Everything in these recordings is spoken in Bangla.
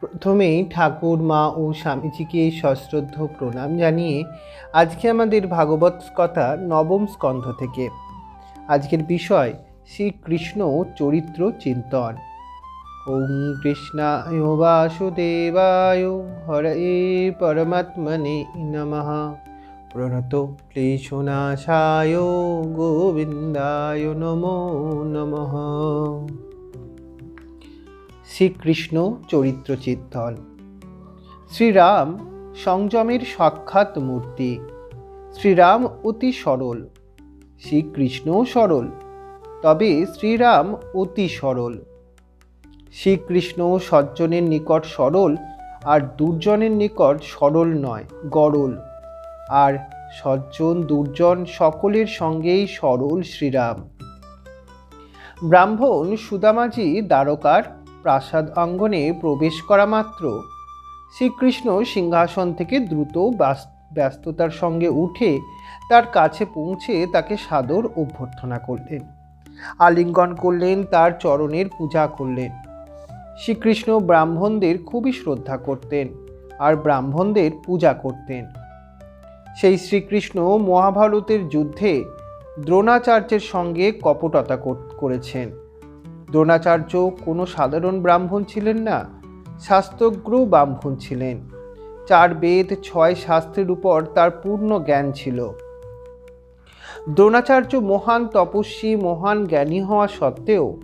প্রথমেই ঠাকুর, মা ও স্বামীজিকে সশ্রদ্ধ প্রণাম জানিয়ে আজকে আমাদের ভাগবত কথা নবম স্কন্ধ থেকে। আজকের বিষয়, শ্রীকৃষ্ণ চরিত্র চিন্তন। ওম কৃষ্ণায় বাসুদেবায় হরে পরমাত্মনে নমঃ। প্রণত ক্লেশনাশায় গোবিন্দায় নমো নমঃ। শ্রীকৃষ্ণ চরিত্র চিন্তন শ্রীরাম সংযমের সাক্ষাৎ মূর্তি। শ্রীরাম অতি সরল। শ্রীকৃষ্ণও সরল। তবে শ্রীরাম অতি সরল। শ্রীকৃষ্ণ সজ্জনের নিকট সরল আর দুর্জনের নিকট সরল নয়, গরল। আর সজ্জন, দুর্জন সকলের সঙ্গেই সরল শ্রীরাম। ব্রাহ্মণ সুদামাজি দ্বারকার প্রাসাদ অঙ্গনে প্রবেশ করা মাত্র। শ্রীকৃষ্ণ সিংহাসন থেকে দ্রুত ব্যস্ততার সঙ্গে উঠে তার কাছে পৌঁছে তাকে সাদর অভ্যর্থনা করলেন। আলিঙ্গন করলেন, তার চরণের পূজা করলেন। শ্রীকৃষ্ণ ব্রাহ্মণদের খুবই শ্রদ্ধা করতেন আর ব্রাহ্মণদের পূজা করতেন। সেই শ্রীকৃষ্ণ মহাভারতের যুদ্ধে দ্রোণাচার্যের সঙ্গে কপটতা করেছেন। দ্রোণাচার্য কোনো সাধারণ ব্রাহ্মণ ছিলেন না শাস্ত্রজ্ঞ ব্রাহ্মণ ছিলেন। চার বেদ, ছয় শাস্ত্রের উপর তার পূর্ণ জ্ঞান ছিল। দ্রোণাচার্য মহান তপস্বী, মহান জ্ঞানী হওয়া সত্ত্বেও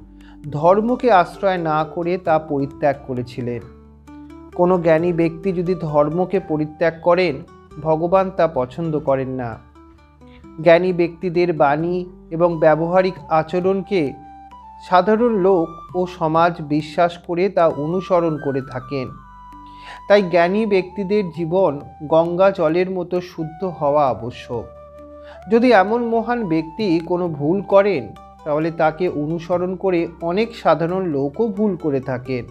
ধর্মকে আশ্রয় না করে তা পরিত্যাগ করেছিলেন। কোনো জ্ঞানী ব্যক্তি যদি ধর্মকে পরিত্যাগ করেন, ভগবান তা পছন্দ করেন না। জ্ঞানী ব্যক্তিদের বাণী এবং ব্যবহারিক আচরণকে সাধারণ লোক ও সমাজ বিশ্বাস করে তা অনুসরণ করে থাকেন। তাই জ্ঞানী ব্যক্তিদের জীবন গঙ্গা জলের মতো শুদ্ধ হওয়া আবশ্যক। যদি এমন মহান ব্যক্তি কোনো ভুল করেন, তাহলে তাকে অনুসরণ করে অনেক সাধারণ লোকও ভুল করে থাকেন।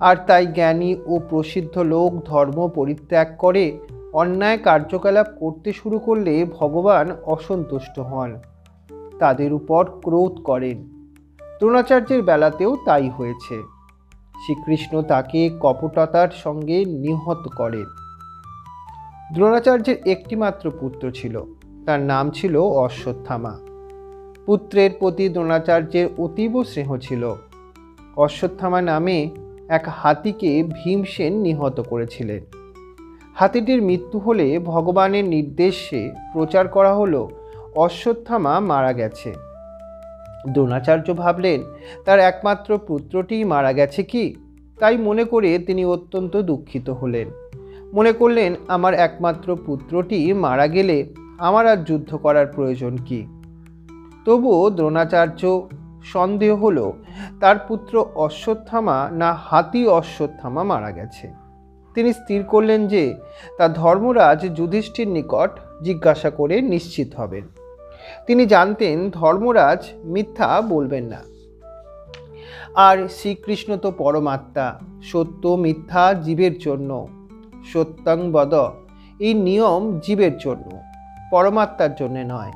আর তাই জ্ঞানী ও প্রসিদ্ধ লোক ধর্ম পরিত্যাগ করে, অন্যায় কার্যকলাপ করতে শুরু করলে ভগবান অসন্তুষ্ট হন। তাদের উপর ক্রোধ করেন। দ্রোণাচার্যের বেলাতেও তাই হয়েছে। শ্রীকৃষ্ণ তাকে কপটতার সঙ্গে নিহত করেন। দ্রোণাচার্যের একটিমাত্র পুত্র ছিল, তার নাম ছিল অশ্বত্থামা। পুত্রের প্রতি দ্রোণাচার্যের অতীব স্নেহ ছিল। অশ্বত্থামা নামে এক হাতিকে ভীমসেন নিহত করেছিলেন। হাতিটির মৃত্যু হলে ভগবানের নির্দেশে প্রচার করা হলো অশ্বত্থামা মারা গেছে। দ্রোণাচার্য ভাবলেন, তার একমাত্র পুত্রটিই মারা গেছে কি? তাই মনে করে তিনি অত্যন্ত দুঃখিত হলেন। মনে করলেন, আমার একমাত্র পুত্রটি মারা গেলে আমার আর যুদ্ধ করার প্রয়োজন কি? তবুও দ্রোণাচার্য সন্দেহ হলো, তার পুত্র অশ্বত্থামা না হাতি অশ্বত্থামা মারা গেছে। তিনি স্থির করলেন যে, তা ধর্মরাজ যুধিষ্ঠির নিকট জিজ্ঞাসা করে নিশ্চিত হবেন। তিনি জানতেন ধর্মরাজ মিথ্যা বলবেন না। আর শ্রীকৃষ্ণ তো পরমাত্মা, সত্য মিথ্যা জীবের জন্য, সত্যাং বদ, এই নিয়ম জীবের জন্য, পরমাত্মার জন্য নয়।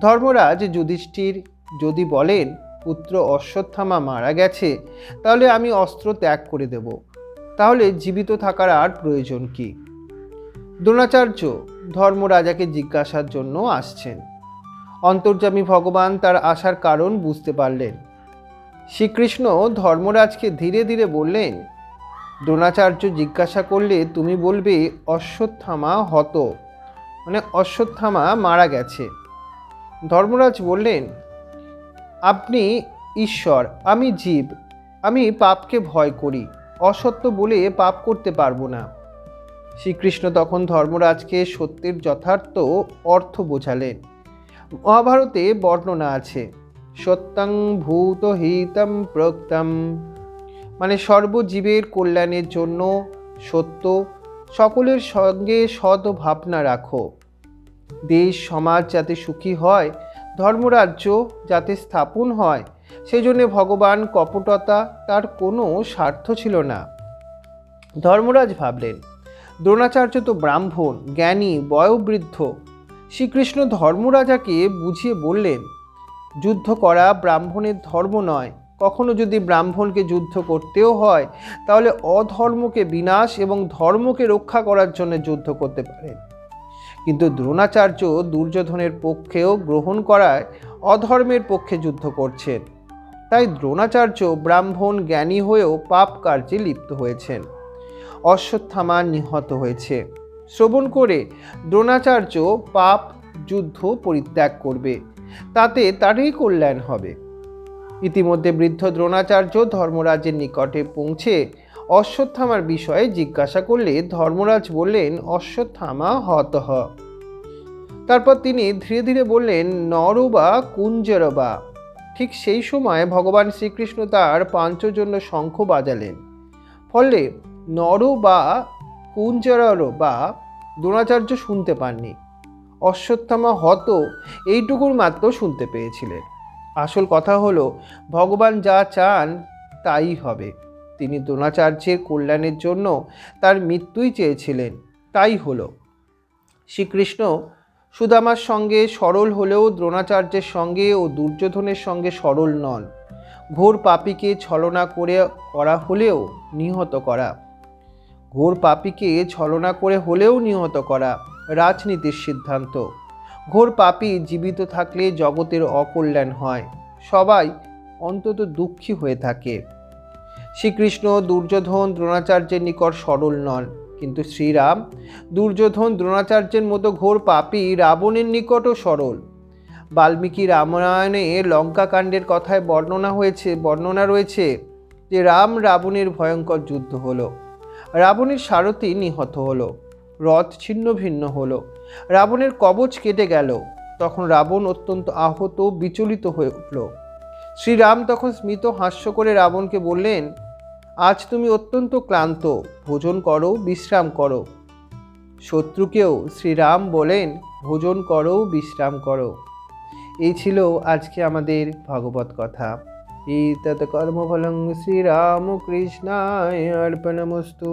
ধর্মরাজ যুধিষ্ঠির যদি বলেন, পুত্র অশ্বত্থামা মারা গেছে, তাহলে আমি অস্ত্র ত্যাগ করে দেব। তাহলে জীবিত থাকার আর প্রয়োজন কি? দ্রোণাচার্য ধর্মরাজাকে জিজ্ঞাসার জন্য আসছেন। অন্তর্যামী ভগবান তার আসার কারণ বুঝতে পারলেন। শ্রীকৃষ্ণ ধর্মরাজকে ধীরে ধীরে বললেন, দ্রোণাচার্য জিজ্ঞাসা করলে তুমি বলবে, অশ্বত্থামা হত। মানে অশ্বত্থামা মারা গেছে। ধর্মরাজ বললেন, আপনি ঈশ্বর, আমি জীব, আমি পাপকে ভয় করি, অসত্য বলে পাপ করতে পারব না। শ্রীকৃষ্ণ তখন ধর্মরাজকে সত্যের যথার্থ অর্থ বোঝালেন। মহাভারতে বর্ণনা আছে। সত্যং ভূত হিতম প্রক্তম। মানে সর্বজীবের কল্যাণের জন্য সত্য সকলের সঙ্গে সৎ ভাবনা রাখো। দেশ, সমাজ যাতে সুখী হয়, ধর্মরাজ্য যাতে স্থাপন হয়, সেজন্য ভগবান কপটতা তার কোনো স্বার্থ ছিল না। ধর্মরাজ ভাবলেন, দ্রোণাচার্য তো ব্রাহ্মণ, জ্ঞানী, বয়োবৃদ্ধ শ্রীকৃষ্ণ ধর্মরাজাকে বুঝিয়ে বললেন, যুদ্ধ করা ব্রাহ্মণের ধর্ম নয়। কখনো যদি ব্রাহ্মণকে যুদ্ধ করতেও হয়, তাহলে অধর্মকে বিনাশ এবং ধর্মকে রক্ষা করার জন্য যুদ্ধ করতে পারেন কিন্তু দ্রোণাচার্য দুর্যোধনের পক্ষেও গ্রহণ করায় অধর্মের পক্ষে যুদ্ধ করছেন। তাই দ্রোণাচার্য ব্রাহ্মণ জ্ঞানী হয়েও পাপ কার্যে লিপ্ত হয়েছেন। অশ্বত্থামা নিহত হয়েছে। শ্রবণ করে দ্রোণাচার্য পাপ যুদ্ধ পরিত্যাগ করবে। তাতে তারই কল্যাণ হবে। ইতিমধ্যে বৃদ্ধ দ্রোণাচার্য ধর্মরাজের নিকটে পৌঁছে অশ্বত্থামার বিষয়ে জিজ্ঞাসা করলে ধর্মরাজ বললেন, অশ্বত্থামা হত। হ তারপর তিনি ধীরে ধীরে বললেন নরবা কুঞ্জরবা ঠিক সেই সময় ভগবান শ্রীকৃষ্ণ তার পাঞ্চজন্য শঙ্খ বাজালেন। ফলে নর বা কুঞ্জরর বা দ্রোণাচার্য শুনতে পাননি। অশ্বত্থামা হত এইটুকুর মাত্র শুনতে পেয়েছিলেন। আসল কথা হলো, ভগবান যা চান তাই হবে। তিনি দ্রোণাচার্যের কল্যাণের জন্য তার মৃত্যুই চেয়েছিলেন, তাই হলো। শ্রীকৃষ্ণ সুদামার সঙ্গে সরল হলেও দ্রোণাচার্যের সঙ্গে ও দুর্যোধনের সঙ্গে সরল নন। ঘোর পাপীকে ছলনা করে করা হলেও নিহত করা ঘোর পাপীকে ছলনা করে হলেও নিহত করা রাজনীতির সিদ্ধান্ত। ঘোর পাপী জীবিত থাকলে জগতের অকল্যাণ হয়, সবাই অন্তত দুঃখী হয়ে থাকে। শ্রীকৃষ্ণ দুর্যোধন দ্রোণাচার্যের নিকট সরল নন, কিন্তু শ্রীরাম দুর্যোধন দ্রোণাচার্যের মতো ঘোর পাপী রাবণের নিকটও সরল। বাল্মীকি রামায়ণে লঙ্কাকাণ্ডের কথায় বর্ণনা হয়েছে, বর্ণনা রয়েছে যে রাম রাবণের ভয়ঙ্কর যুদ্ধ হলো। রাবণের সারথি নিহত হলো, রথ ছিন্ন ভিন্ন হলো। রাবণের কবচ কেটে গেল, তখন রাবণ অত্যন্ত আহত বিচলিত হয়ে উঠল। শ্রীরাম তখন স্মিত হাস্য করে রাবণকে বললেন, আজ তুমি অত্যন্ত ক্লান্ত, ভোজন করো, বিশ্রাম করো। শত্রুকেও শ্রীরাম বলেন, ভোজন করো, বিশ্রাম করো। এই ছিল আজকে আমাদের ভগবত কথা। শ্রীরাম কৃষ্ণায় অর্পণমস্তু